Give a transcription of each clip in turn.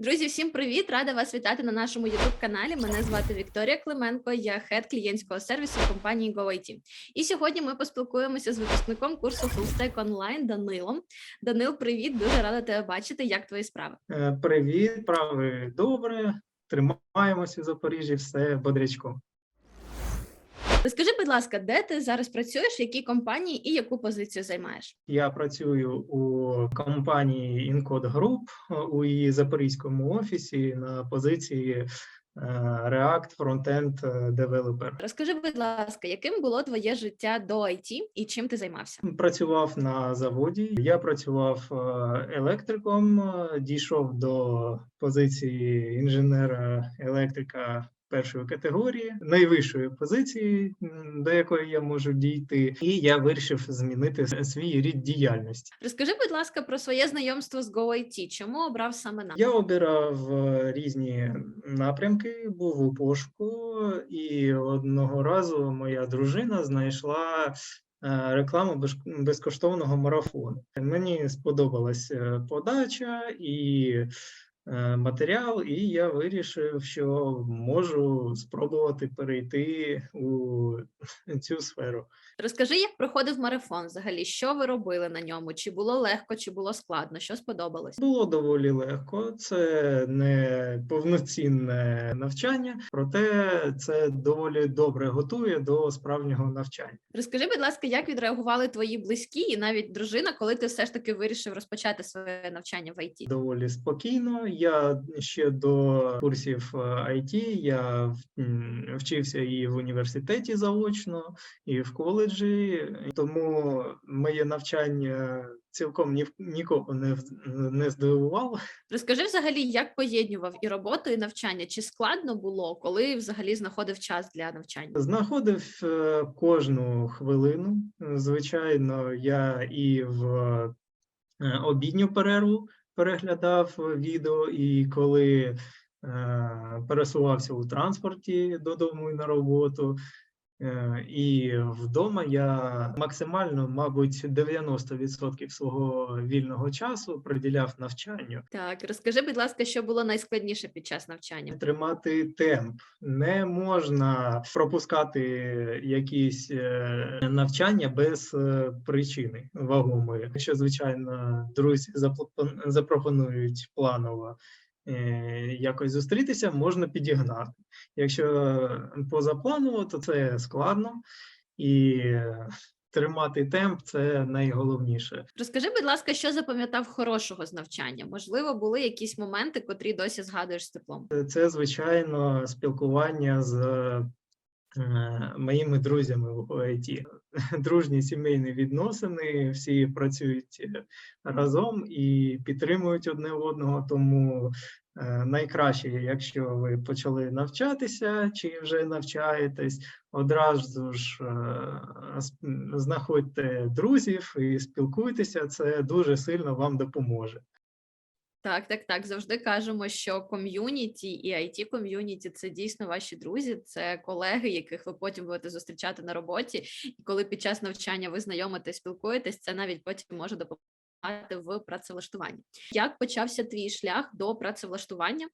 Друзі, всім привіт! Рада вас вітати на нашому youtube каналі. Мене звати Вікторія Клименко, я хед клієнтського сервісу компанії GoIT. І сьогодні ми поспілкуємося з випускником курсу FullStack Online Данилом. Данил, привіт! Дуже рада тебе бачити. Як твої справи? Е, Привіт, справи добре. Тримаємося в Запоріжжі, все бодрячком. Розкажи, будь ласка, де ти зараз працюєш, в якій компанії і яку позицію займаєш? Я працюю у компанії Encode Group е, у її запорізькому офісі на позиції е, React Frontend Developer. Розкажи, будь ласка, яким було твоє життя до IT і чим ти займався? Працював на заводі. Я працював е, електриком, е, дійшов до позиції інженера електрика. Першої категорії, найвищої позиції, до якої я можу дійти, і я вирішив змінити свій рід діяльності. Розкажи, будь ласка, про своє знайомство з GoIT. Чому обрав саме нас? Я обирав е, різні напрямки, був у пошуку, і одного разу моя дружина знайшла е, рекламу безкоштовного марафону. Мені сподобалась е, подача і матеріал, і я вирішив, що можу спробувати перейти у цю сферу. Розкажи, як проходив марафон взагалі, що ви робили на ньому? Чи було легко, чи було складно? Що сподобалось? Було доволі легко, це не повноцінне навчання, проте це доволі добре готує до справжнього навчання. Розкажи, будь ласка, як відреагували твої близькі і навіть дружина, коли ти все ж таки вирішив розпочати своє навчання в ІТ? Доволі спокійно. Я ще до курсів е, IT я вчився і в університеті заочно, і в коледжі, тому моє навчання цілком ні, нікого не, не здивувало. Розкажи взагалі, як поєднував і роботу, і навчання? Чи складно було, коли взагалі знаходив час для навчання? Знаходив е, кожну хвилину. Звичайно, я і в е, обідню перерву переглядав відео, і коли е, пересувався у транспорті додому і на роботу. Е, І вдома я максимально, мабуть, 90% свого вільного часу приділяв навчанню. Так, розкажи, будь ласка, що було найскладніше під час навчання? тримати темп. Не можна пропускати якісь е, навчання без е, причини вагомої. Якщо, звичайно, друзі запропонують планово якось зустрітися, можна підігнати. Якщо позапланово, то це складно і е, тримати темп це найголовніше. Розкажи, будь ласка, що запам'ятав хорошого з навчання? Можливо, були якісь моменти, котрі досі згадуєш з теплом? Це, звичайно, спілкування з е, моїми друзями в ОІТ. Дружні сімейні відносини, всі працюють е, разом і підтримують одне одного. Тому е, найкраще, якщо ви почали навчатися чи вже навчаєтесь, одразу ж е, знаходьте друзів і спілкуйтеся. Це дуже сильно вам допоможе. Так, так, так. Завжди кажемо, що ком'юніті і it ком'юніті це дійсно ваші друзі, це колеги, яких ви потім будете зустрічати на роботі. І коли під час навчання ви знайомитесь, спілкуєтесь, це навіть потім може допомагати в працевлаштуванні. Як почався твій шлях до працевлаштування?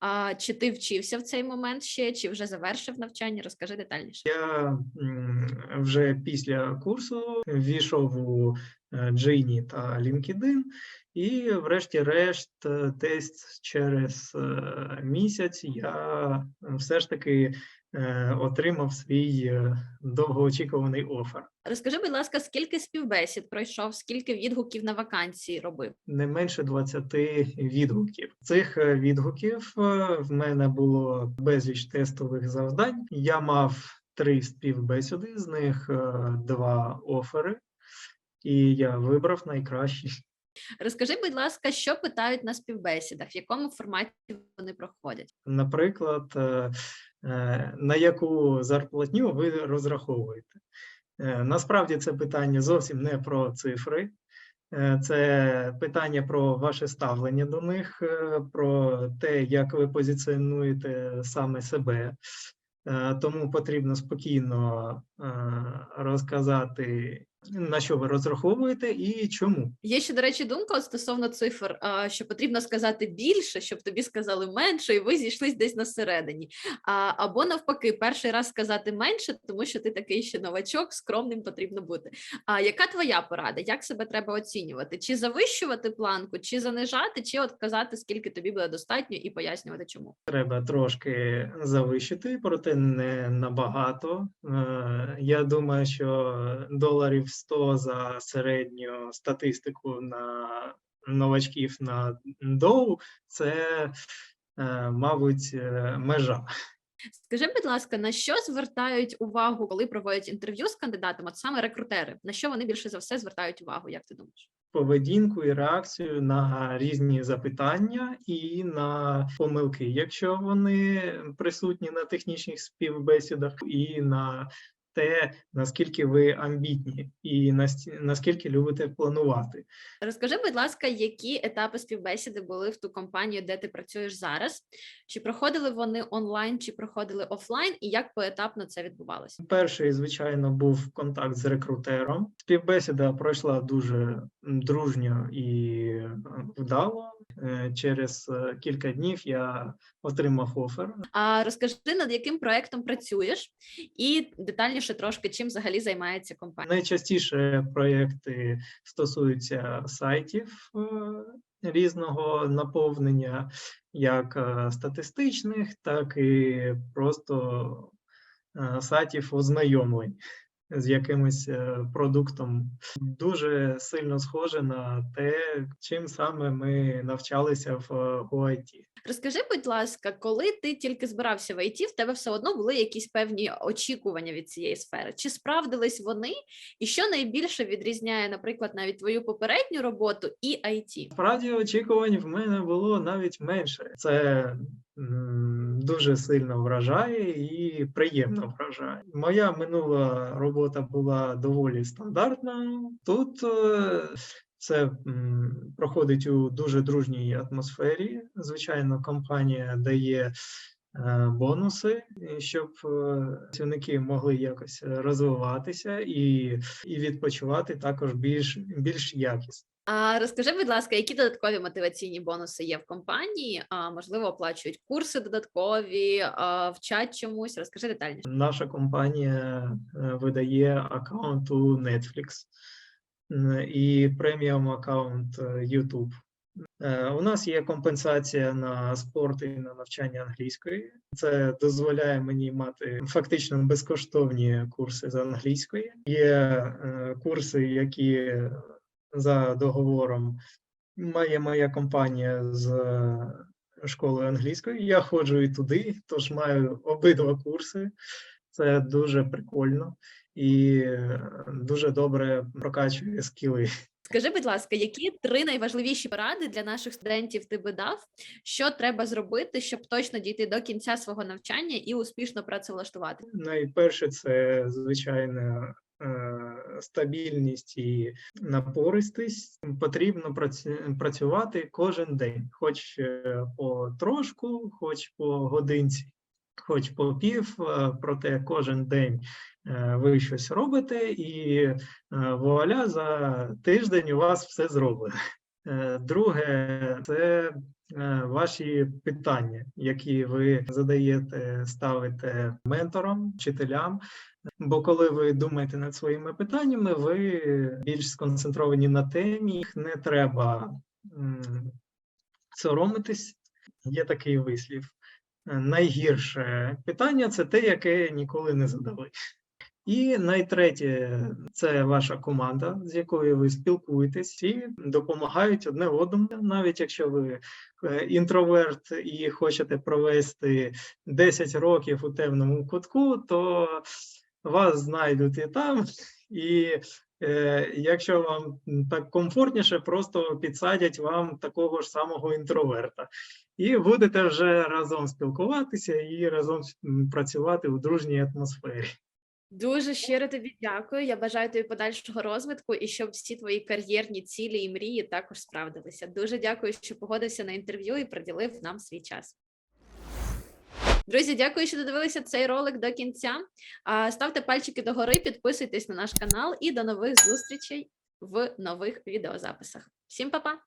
А, чи ти вчився в цей момент ще, чи вже завершив навчання? Розкажи детальніше. Я вже після курсу ввійшов у е, Genie та LinkedIn, і, врешті-решт, е, десь через е, місяць я все ж таки е, отримав свій е, довгоочікуваний офер. Розкажи, будь ласка, скільки співбесід пройшов, скільки відгуків на вакансії робив? не менше 20 відгуків. Цих е, відгуків е, в мене було безліч тестових завдань. Я мав три співбесіди, з них е, два офери, і я вибрав найкращий. Розкажи, будь ласка, що питають на співбесідах, в якому форматі вони проходять? Наприклад, е, е, на яку зарплатню ви розраховуєте? Е, Насправді це питання зовсім не про цифри. Це питання про ваше ставлення до них, про те, як ви позиціонуєте саме себе. Тому потрібно спокійно розказати на що ви розраховуєте і чому. Є ще, до речі, думка стосовно цифр, що потрібно сказати більше, щоб тобі сказали менше, і ви зійшлись десь на середині. Або навпаки, перший раз сказати менше, тому що ти такий ще новачок, скромним потрібно бути. А яка твоя порада? Як себе треба оцінювати? Чи завищувати планку, чи занижати, чи от казати, скільки тобі буде достатньо, і пояснювати, чому? Треба трошки завищити, проте не набагато. Е, Я думаю, що доларів 100 за середню статистику на новачків на доу це, е, мабуть, е, межа. Скажи, будь ласка, на що звертають увагу, коли проводять інтерв'ю з кандидатом, от саме рекрутери? На що вони більше за все звертають увагу? Як ти думаєш? поведінку і реакцію на різні запитання і на помилки, якщо вони присутні на технічних співбесідах, і на те, наскільки ви амбітні, і наскільки любите планувати. Розкажи, будь ласка, які етапи співбесіди були в ту компанію, де ти працюєш зараз? Чи проходили вони онлайн, чи проходили офлайн, і як поетапно це відбувалося? Перший, звичайно, був контакт з рекрутером. Співбесіда пройшла дуже дружньо і вдало. Е, Через е, кілька днів я отримав офер. А розкажи, над яким проектом працюєш, і детальніше трошки чим взагалі займається компанія. Найчастіше проєкти стосуються сайтів е, різного наповнення, як е, статистичних, так і просто е, сайтів ознайомлень з якимось е, продуктом. Дуже сильно схоже на те, чим саме ми навчалися в ОІТ. Розкажи, будь ласка, коли ти тільки збирався в ІТ, в тебе все одно були якісь певні очікування від цієї сфери? Чи справдились вони? І що найбільше відрізняє, наприклад, навіть твою попередню роботу і IT? Справді очікувань в мене було навіть менше. Це дуже сильно вражає і приємно вражає. Моя минула робота була доволі стандартна. Тут е, це проходить у дуже дружній атмосфері. Звичайно, компанія дає. е, Бонуси, щоб е, працівники могли якось розвиватися і, і відпочивати також більш, більш якісно. А розкажи, будь ласка, які додаткові мотиваційні бонуси є в компанії? А можливо, оплачують курси додаткові, вчать чомусь. Розкажи детальніше. Наша компанія е, видає аккаунт у Netflix і преміум аккаунт е, YouTube. Е, У нас є компенсація на спорт і на навчання англійської. Це дозволяє мені мати фактично безкоштовні курси з англійської. Є курси, які за договором має моя компанія з е, школою англійської. Я ходжу і туди, тож маю обидва курси. Це дуже прикольно і е, дуже добре прокачує скіли. Скажи, будь ласка, які три найважливіші поради для наших студентів ти би дав? Що треба зробити, щоб точно дійти до кінця свого навчання і успішно працевлаштувати? Найперше, це звичайно стабільність і напористість. Потрібно працювати кожен день, хоч е, по трошку, хоч по годинці, хоч по пів, е, проте кожен день е, ви щось робите, і вуаля за тиждень у вас все зроблено. Е, Друге, це е, ваші питання, які ви задаєте, ставите менторам, вчителям. Бо коли ви думаєте над своїми питаннями, ви більш сконцентровані на темі, їх не треба соромитись. Є такий вислів. Е, Найгірше питання це те, яке ніколи не задали. І найтретє це ваша команда, з якою ви спілкуєтесь і допомагають одне одному, навіть якщо ви е, інтроверт і хочете провести 10 років у темному кутку, то вас знайдуть і там, і е, якщо вам так комфортніше, просто підсадять вам такого ж самого інтроверта. І будете вже разом спілкуватися і разом працювати у дружній атмосфері. Дуже щиро тобі дякую. Я бажаю тобі подальшого розвитку і щоб всі твої кар'єрні цілі і мрії також справдилися. Дуже дякую, що погодився на інтерв'ю і приділив нам свій час. Друзі, дякую, що додивилися цей ролик до кінця. Ставте пальчики догори, підписуйтесь на наш канал і до нових зустрічей в нових відеозаписах. Всім па-па!